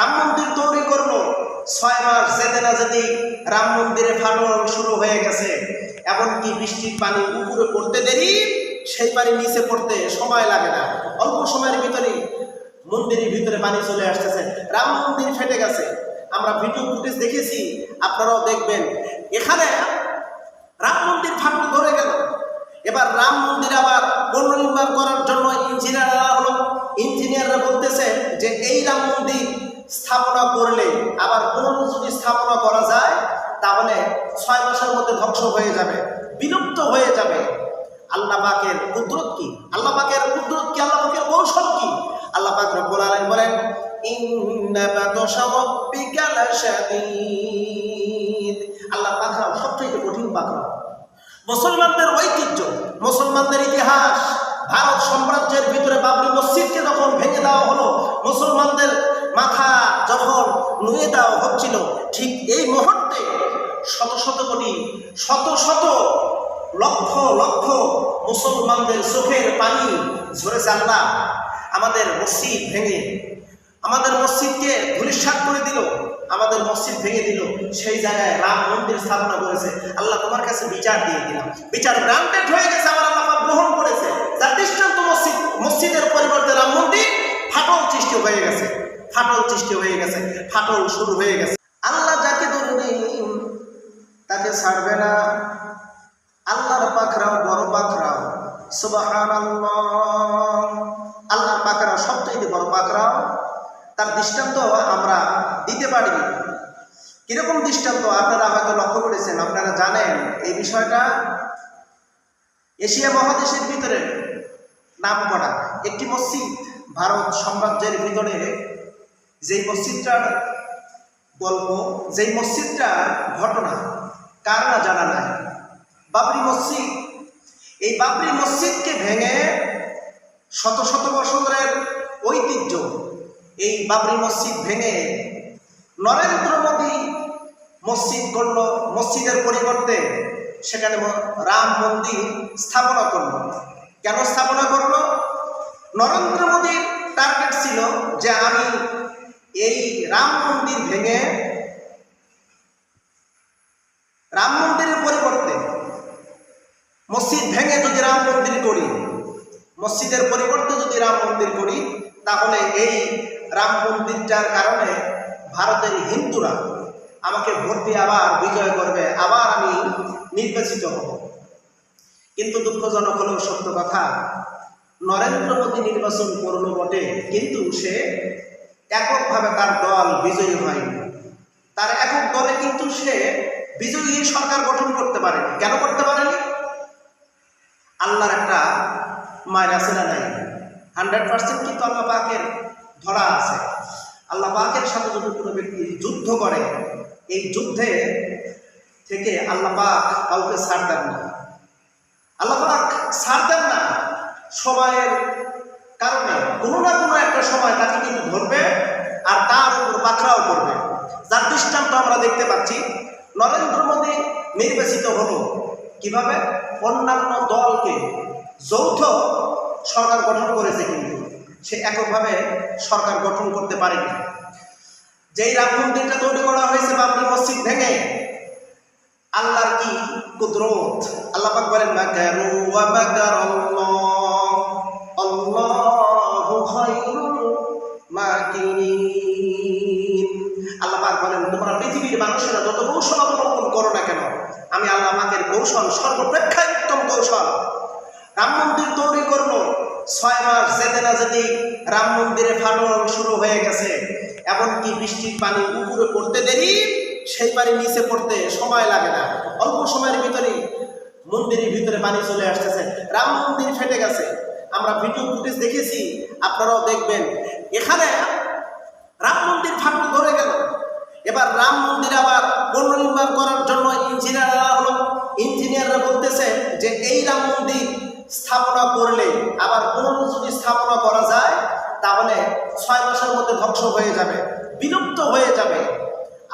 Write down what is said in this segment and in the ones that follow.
রাম মন্দির তৈরি করল ছয় মাস যেতে না যেতেই রাম মন্দিরে ফাটল শুরু হয়ে গেছে। এমনকি বৃষ্টির পানি উপরে পড়তে দেরি, সেই পানি নিচে পড়তে সময় লাগে না। অল্প সময়ের ভিতরেই মন্দিরের ভিতরে পানি চলে আসতেছে। রাম মন্দির ফেটে গেছে। আমরা ভিডিও ফুটেজ দেখেছি, আপনারাও দেখবেন। এখানে রাম মন্দির ফাটল ধরে গেল। এবার রাম মন্দির আবার পুনর্নির্মাণ করার জন্য ইঞ্জিনিয়াররা হলো। ইঞ্জিনিয়াররা বলতেছে যে, এই রাম মন্দির স্থাপনা করলে, আবার পুনঃ যদি স্থাপনা করা যায়, তাহলে ছয় মাসের মধ্যে ধ্বংস হয়ে যাবে, বিলুপ্ত হয়ে যাবে। আল্লাহ পাকের কুদরত কি? আল্লাহ পাকের কুদরত কি? আল্লাহ পাকের কৌশল কি? আল্লাহ পাক রব্বুল বলেন আল্লাহ পাকড়াও সবচেয়ে কঠিন পাকড়াও মুসলমানদের ঐতিহ্য, মুসলমানদের ইতিহাস, ভারত সাম্রাজ্যের ভিতরে বাবরি মসজিদকে যখন ভেঙে দেওয়া হলো, মুসলমানদের মাথা যখন নুয়ে দেওয়া হচ্ছিল, ঠিক এই মুহূর্তে শত শত কোটি, শত শত লক্ষ লক্ষ মুসলমানদের চোখের পানি ঝরেছে আল্লাহ আমাদের মসজিদ ভেঙে, আমাদের মসজিদকে ধুলিস্বাদ করে দিল, আমাদের মসজিদ ভেঙে দিল, সেই জায়গায় রাম মন্দির স্থাপনা করেছে। আল্লাহ তোমার কাছে বিচার দিয়ে দিলাম। বিচার গ্রান্টেড হয়ে গেছে, আমার আল্লাহ গ্রহণ করেছে। তার দৃষ্টান্ত মসজিদ, মসজিদের পরিবর্তে রাম মন্দির ফাটল সৃষ্টি হয়ে গেছে ফাটল সৃষ্টি হয়ে গেছে, ফাটল শুরু হয়ে গেছে। আল্লাহ যাকে ধরুন তাকে ছাড়বে না। আল্লাহর পাখরাও বড় পাখরাও সুবাহান আল্লাহর পাখরাও সবচেয়ে বড় পাখরাও তার দৃষ্টান্ত আমরা দিতে পারি। কীরকম দৃষ্টান্ত আপনারা হয়তো লক্ষ্য করেছেন, আপনারা জানেন এই বিষয়টা। এশিয়া মহাদেশের ভিতরে নাম করা একটি মসজিদ, ভারত সাম্রাজ্যের ভিতরে যেই মসজিদটার গল্প, যেই মসজিদটার ঘটনা, কার না জানা নাই। বাবরি মসজিদ, এই বাবরি মসজিদকে ভেঙে শত শত বছরের ঐতিহ্য এই বাবরি মসজিদ ভেঙে নরেন্দ্র মোদী মসজিদ করল, মসজিদের পরিবর্তে সেখানে রাম মন্দির স্থাপনা করল। কেন স্থাপনা করল? নরেন্দ্র মোদীর টার্গেট ছিল যে আমি এই রাম মন্দির ভেঙে রাম মন্দিরের পরিবর্তে মসজিদ ভেঙে যদি রাম মন্দির করি, মসজিদের পরিবর্তে যদি রাম মন্দির করি, তাহলে এই রাম মন্দিরটার কারণে ভারতের হিন্দুরা আমাকে ভোট দিয়ে আবার বিজয় করবে, আবার আমি নির্বাচিত হব। কিন্তু দুঃখজনক হলেও সত্য কথা, নরেন্দ্র মোদী নির্বাচন করল বটে, কিন্তু সে এককভাবে তার দল বিজয়ী হয়নি। তার একক দলে কিন্তু সে বিজয়ী সরকার গঠন করতে পারেনি। কেন করতে পারেনি? আল্লাহর একটা মায়ের আছে না নাই? হান্ড্রেড পার্সেন্ট কিন্তু আল্লাহ পাকের ধরা আছে। আল্লাহ পাকের সাথে যদি কোনো ব্যক্তি যুদ্ধ করে, এই যুদ্ধে থেকে আল্লাহ পাক কাউকে ছাড় দেন না। আল্লাহ পাক ছাড় দেন না। সময়ের কারণে কোনো না কোনো একটা সময় তাকে কিন্তু ধরবে আর তার উপর পাকড়াও করবে। যার দৃষ্টান্ত আমরা দেখতে পাচ্ছি, নরেন্দ্র মোদী নির্বাচিত হলো কীভাবে? অন্যান্য দলকে যৌথ সরকার গঠন করেছে কিন্তু, সে এককভাবে সরকার গঠন করতে পারেনি। যেই রাম মন্দিরটা তৈরি করা হয়েছে বাবরি মসজিদ ভেঙে, আল্লাহর কি কুদরত? আল্লাহ বলেন আল্লাহ খায়রুল মাকিরিন। আল্লাহ পাক বলেন, তোমরা পৃথিবীর মানুষেরা যত কৌশল অবলম্বন করো না কেন, আমি আল্লাহ পাকের কৌশল সর্বপ্রেক্ষায় উত্তম কৌশল। রাম মন্দির তৈরি করল, ছয় মাস যেতে না যেতেই রাম মন্দিরে ফাটল শুরু হয়ে গেছে। এমনকি বৃষ্টির পানি উপরে পড়তে দেরি, সেই পানি নিচে পড়তে সময় লাগে না। অল্প সময়ের ভিতরেই মন্দিরের ভিতরে পানি চলে আসতেছে। রাম মন্দির ফেটে গেছে। আমরা ভিডিও ফুটেজ দেখেছি, আপনারাও দেখবেন। এখানে রাম মন্দির ফাটল ধরে গেল। এবার রাম মন্দির আবার পুনর্নির্মাণ করার জন্য ইঞ্জিনিয়াররা হলো। ইঞ্জিনিয়াররা বলতেছে যে, এই রাম মন্দির স্থাপনা করলে আবার পুনঃ যদি স্থাপনা করা যায়, তাহলে ছয় মাসের মধ্যে ধ্বংস হয়ে যাবে, বিলুপ্ত হয়ে যাবে।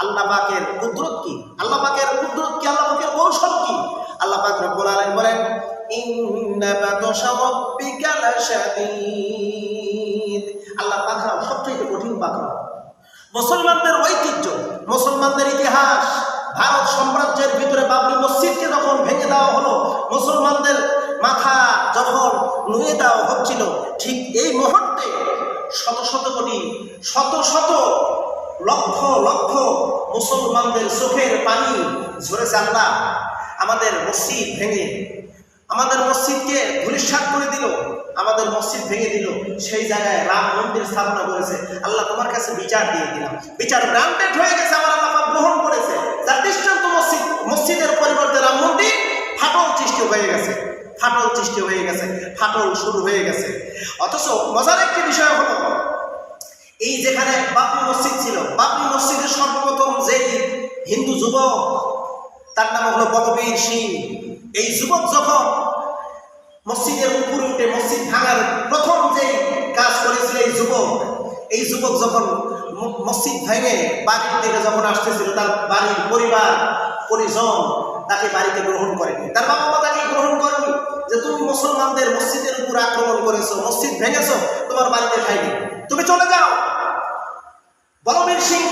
আল্লাহ পাকের কুদরত কি? আল্লাহ পাকের কুদরত কি? আল্লাহ পাকের কৌশল কি? আল্লাহ পাক রব্বুল বলেন আল্লাহ পাকড়াও সবচেয়ে কঠিন পাকড়াও মুসলমানদের ঐতিহ্য, মুসলমানদের ইতিহাস, ভারত সাম্রাজ্যের ভিতরে বাবরি মসজিদকে যখন ভেঙে দেওয়া হলো, মুসলমানদের মাথা যখন নুয়ে দেওয়া হচ্ছিল, ঠিক এই মুহূর্তে শত শত কোটি, শত শত লক্ষ লক্ষ মুসলমানদের চোখের পানি ঝরেছে আল্লাহ। আমাদের মসজিদ ভেঙে আমাদের মসজিদকে ধুলিস্বাদ করে দিল, আমাদের মসজিদ ভেঙে দিল। সেই জায়গায় রাম মন্দির স্থাপনা করেছে। আল্লাহ তোমার কাছে বিচার দিয়ে দিলাম। বিচার গ্রান্টেড হয়ে গেছে, আমার আল্লাহ গ্রহণ করেছে। যার দৃষ্টান্ত মসজিদ, মসজিদের পরিবর্তে রাম মন্দির, ফাটল সৃষ্টি হয়ে গেছে। ফাটল সৃষ্টি হয়ে গেছে, ফাটল শুরু হয়ে গেছে। অথচ মজার একটি বিষয় হলো, এই যেখানে বাবরি মসজিদ ছিল, বাবরি মসজিদের সর্বপ্রথম যেই হিন্দু যুবক, তার নাম হলো বলবীর সিং। এই যুবক যখন মসজিদের উপরে উঠে মসজিদ ভাঙার প্রথম যে কাজ করেছিল এই যুবক এই যুবক যখন মসজিদ ভেঙে বাড়ির থেকে যখন আসতেছিল, তার বাড়ির পরিবার, পরিজন তাকে বাড়িতে গ্রহণ করেনি। তার বাবা মা তাকে গ্রহণ করেনি যে, তুমি মুসলমানদের মসজিদের উপর আক্রমণ করেছ, মসজিদ ভেঙেছো, তোমার বাড়িতে খাইনি। তুমি চলে যাও। বলবীর সিং,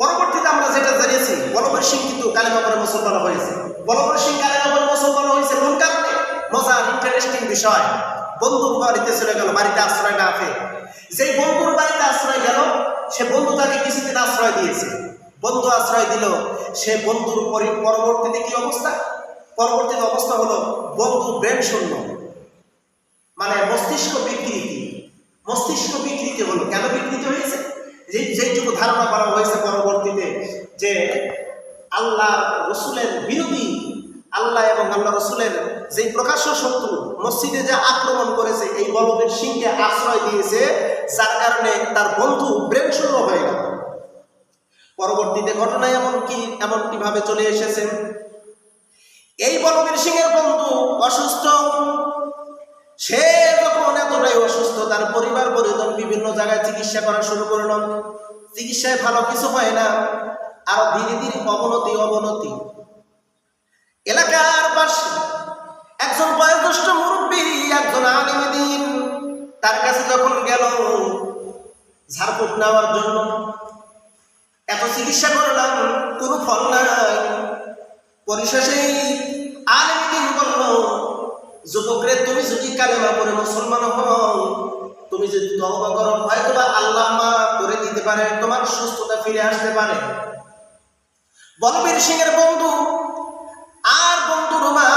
পরবর্তীতে আমরা যেটা জেনেছি বলবীর সিং কিন্তু কালেমা করে মুসলমান হয়েছে। বলবীর সিং কালেমা ইন্টারেস্টিং বিষয় বন্ধুর বাড়িতে চলে গেল, বাড়িতে আশ্রয় না পেয়ে। যেই বন্ধুর বাড়িতে আশ্রয় গেল, সে বন্ধু তাকে কিছুদিন আশ্রয় দিয়েছে। বন্ধু আশ্রয় দিল, সে বন্ধুর পরি- পরবর্তীতে কি অবস্থা? পরবর্তীতে অবস্থা হলো বন্ধু ব্রেন শূন্য। মানে মস্তিষ্ক বিকৃতি। মস্তিষ্ক বিকৃতি হলো, কেন বিকৃতি হয়েছে? যে যেটুকু ধারণা করা হয়েছে পরবর্তীতে, যে আল্লাহ রসুলের বিরোধী, আল্লাহ এবং আল্লাহ রসুলের যে প্রকাশ্য শত্রু মসজিদে যে আক্রমণ করেছে, এই বলবীর সিংকে আশ্রয় দিয়েছে, যার কারণে তার বন্ধু ব্রেন শূন্য হয়ে গেল। পরবর্তীতে ঘটনায় এমন কি, এমন কীভাবে চলে এসেছে? এই বলবীর সিংয়ের বন্ধু অসুস্থ। সে যখন এতটাই অসুস্থ, তার পরিবার, পরিজন বিভিন্ন জায়গায় চিকিৎসা করা শুরু করল। চিকিৎসায় ভালো কিছু হয় না, আর ধীরে ধীরে অবনতি অবনতি। এলাকার পাশে একজন বয়োজ্যেষ্ঠ মুরব্বী, একজন আলিম দিন, তার কাছে যখন গেল ঝাড়ফুট নেওয়ার জন্য, এত চিকিৎসা করলাম, কোনো ফল নাই। পরিশেষে আলিম দিন বলল যুবকরে তুমি যদি কালেমা পড়ে মুসলমান হও, তুমি যদি তওবা করো হয়তো বা আল্লাহ মা করে দিতে পারে, তোমার সুস্থতা ফিরে আসতে পারে। বলবীর সিং এর বন্ধু, আর বন্ধু মা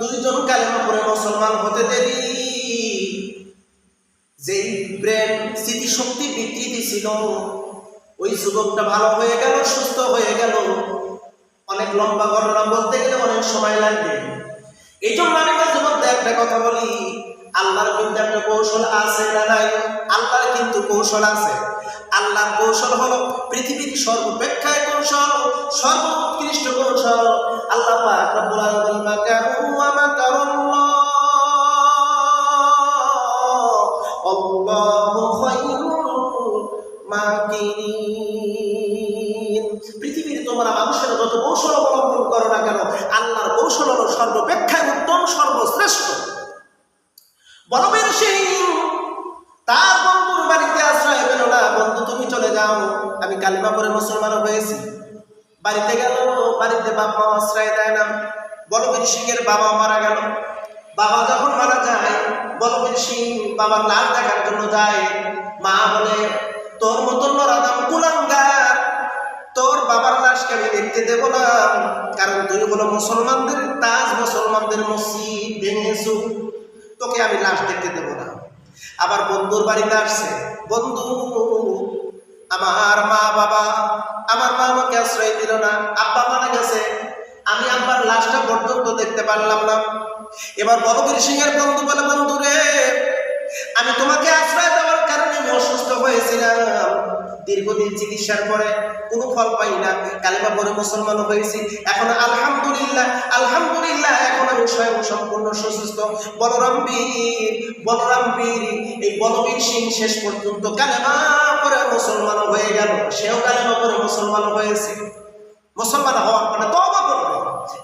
দুইজন কালেমা পড়ে মুসলমান হতে দেরি। যেই ব্রেন স্মৃতিশক্তি বিকৃতি ছিল, ওই যুবকটা ভালো হয়ে গেল, সুস্থ হয়ে গেল। অনেক লম্বা ঘটনা বলতে গেলে অনেক সময় লাগবে। এই জন্য আমি মাঝে একটা কথা বলি, আল্লাহর কিন্তু একটা কৌশল আছে না নাই? আল্লাহর কিন্তু কৌশল আছে। আল্লাহর কৌশল হল পৃথিবীর সর্বপেক্ষায় কৌশল সর্বোৎকৃষ্ট কৌশল। আল্লাহ পাক রব্বুল বাড়িতে বাবা আশ্রয় দেয় না। বলবীর সিং এর বাবা মারা গেল। বাবা যখন মারা যায়, বলবীর সিং বাবার লাশ দেখার জন্য যায়। মা বলে, তোর মতন নরাদাম কুলাঙ্গার, তোর বাবার লাশকে আমি দেখতে দেব না, কারণ তুই হলো মুসলমানদের তাজ মুসলমানদের মসজিদ ভেঙেছু। তোকে আমি লাশ দেখতে দেব না। আবার বন্ধুর বাড়িতে আসছে। বন্ধু আমার মা বাবা, আমার মা আমাকে আশ্রয় দিল না, আব্বা মারা গেছে। আমি আব্বার লাশটা পর্যন্ত দেখতে পারলাম না। এবার বলবীর সিং এর বন্ধু বলে বন্ধু রে আমি তোমাকে আশ্রয় দেওয়ার কারণে আমি অসুস্থ হয়েছিলাম। দীর্ঘদিন চিকিৎসার পরে কোনো ফল পাই না কালিমা পরে মুসলমান হয়েছি। এখন আলহামদুলিল্লাহ আলহামদুলিল্লাহ, এখন আমি স্বয়ং সম্পূর্ণ সুস্থ। বলরাম বীর বলরাম বীর এই বলবীর সিং শেষ পর্যন্ত কালেমা পরে মুসলমান হয়ে গেল। সেও কালেমা পরে মুসলমান হয়েছে। মুসলমান হওয়ার পরে তবা করবে।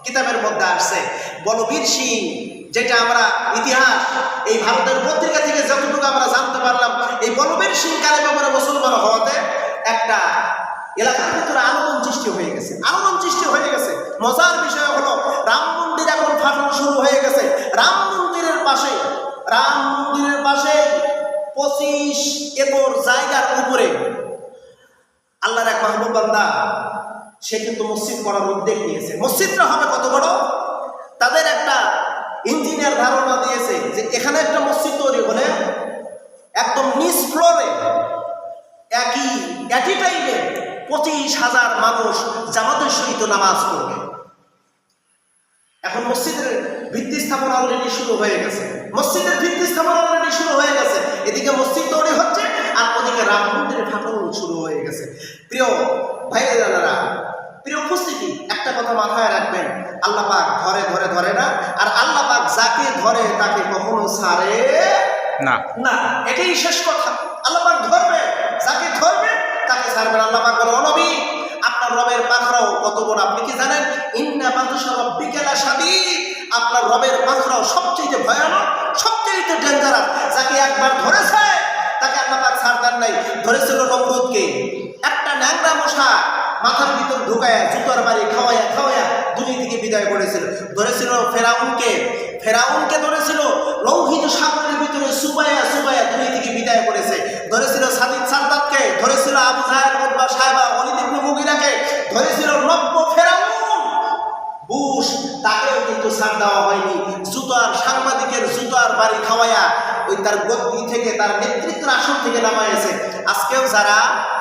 কিতাবের মধ্যে আসছে, বলবীর সিং, যেটা আমরা ইতিহাস, এই ভারতের পত্রিকা এই বলবীর সিং ব্যাপারে পরে মুসলমান হওয়াতে একটা এলাকার ভিতরে আলোড়ন সৃষ্টি হয়ে গেছে। আলোড়ন সৃষ্টি হয়ে গেছে। মজার বিষয় হলো, রাম মন্দির এখন ফাটানো শুরু হয়ে গেছে। রাম মন্দিরের পাশে, রাম মন্দিরের পাশে পঁচিশ একর জায়গার উপরে আল্লাহর এক মাহবুব বান্দা, সে কিন্তু মসজিদ করার উদ্যোগ নিয়েছে। মসজিদটা হবে কত বড়? তাদের একটা ইঞ্জিনিয়ার ধারণা দিয়েছে যে এখানে একটা মসজিদ তৈরি হলে একদম নিচ ফ্লোরে একই একই টাইমে পঁচিশ হাজার মানুষ জামাতের সহিত নামাজ পড়বে। এখন মসজিদের ভিত্তি স্থাপন অলরেডি শুরু হয়ে গেছে। মসজিদের ভিত্তি স্থাপন অলরেডি শুরু হয়ে গেছে। এদিকে মসজিদ তৈরি হচ্ছে আর ওদিকে রাম মন্দিরের ফাটল শুরু হয়ে গেছে। প্রিয় ভাইয়ের, দাদারা, প্রিয় উপস্থিতি, একটা কথা মাথায় রাখবেন। আল্লাহ পাক ধরে ধরে ধরে না, আর আল্লাহ পাক যাকে ধরে তাকে কখনো ছাড়ে না। না, এটাই শেষ কথা। আল্লাহ পাক ধরবে, যাকে ধরবে, তাকে ছাড়বেন আল্লাহ পাক বলে অনবী আপনার রবের পাখরাও কত বড়, আপনি কি জানেন? ইন্না বাতুসা রব্বিকালা শাদীদ। আপনার রবের পাখরাও সবচেয়ে ভয়ানক, সবচেয়ে ডেঞ্জারাস, যাকে একবার ধরেছে, তাকে আল্লাহ পাক ছাড় দেন নাই। ধরেছিল নমরুদকে। একটা ন্যাংরা মশা মাথার ভিতর ঢুকায়া, জুতার বাড়ি খাওয়াইয়া খাওয়াইয়া দুনিয়া থেকে বিদায় করেছিল। ধরেছিল ফেরাউনকে। ফেরাউনকে ধরেছিল লৌহিত সাগরের ধরেছিল নব্য ফেরাউন! বুশ, তাকেও কিন্তু ছাড় দেওয়া হয়নি। জুতার সাংবাদিকের জুতার বাড়ি খাওয়াইয়া ওই তার গদ্দি থেকে তার নেতৃত্বের আসন থেকে নামাইছে আজকেও যারা